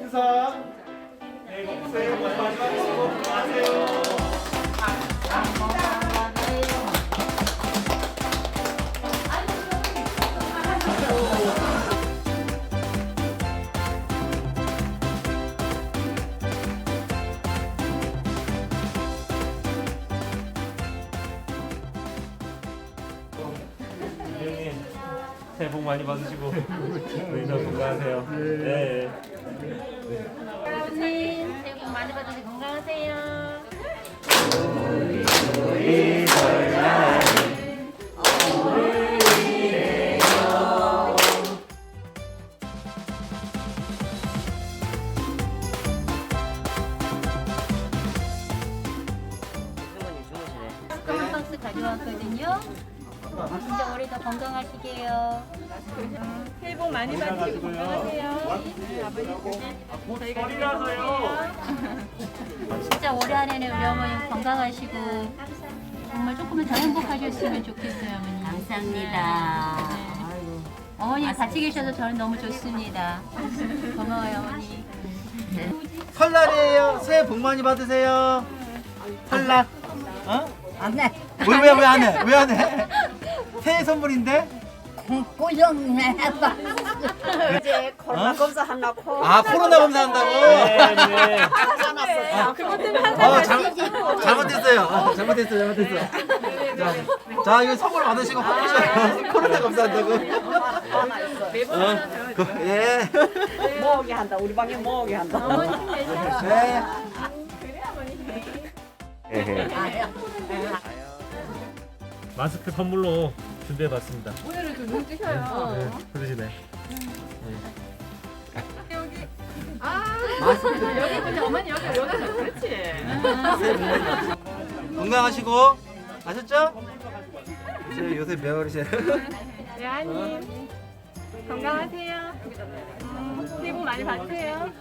인사. 새해 복 많이 받으시고 우리도 건강하세요. 네. 아버님 새해 복 많이 받으시고 건강하세요. 한 박스 가져왔거든요. 진짜 올해 더 건강하시게요. 새해 복 많이 받으시고 건강하세요. 머리라서요. 진짜 올해 안에는 우리 어머니 건강하시고 정말 조금은 더 행복하셨으면 좋겠어요, 어머니. 감사합니다. 어머니 같이 계셔서 저는 너무 좋습니다. 고마워요, 어머니. 설날이에요. 새해 복 많이 받으세요. 설날. 어? 안 해. 왜왜왜 안 해? 왜 안 해? 새해 선물인데? 고정 해봐. 이제 코로나 검사 하려고 아 코로나 검사한다고? 네, 네. 하셨어요. 그것 때문에 어, 잘, 잘못했어요. 어, 잘못했어요. 잘못했어요. 자, 자, 이거 선물 받으시고 바쁘셔요. 코로나 검사한다고. 어, 그, 예. 모으게 한다. 우리 방에 모으게 한다. 네. 마스크 선물로 준비해봤습니다. 오늘은 좀 눈 뜨셔요. 네, 그러시네. 여기 보자 어머니 여기 여기서 그렇지. 건강하시고 아셨죠? 저 요새 매월이세요. 네 하님 건강하세요. 음, 새해 복 많이 받으세요.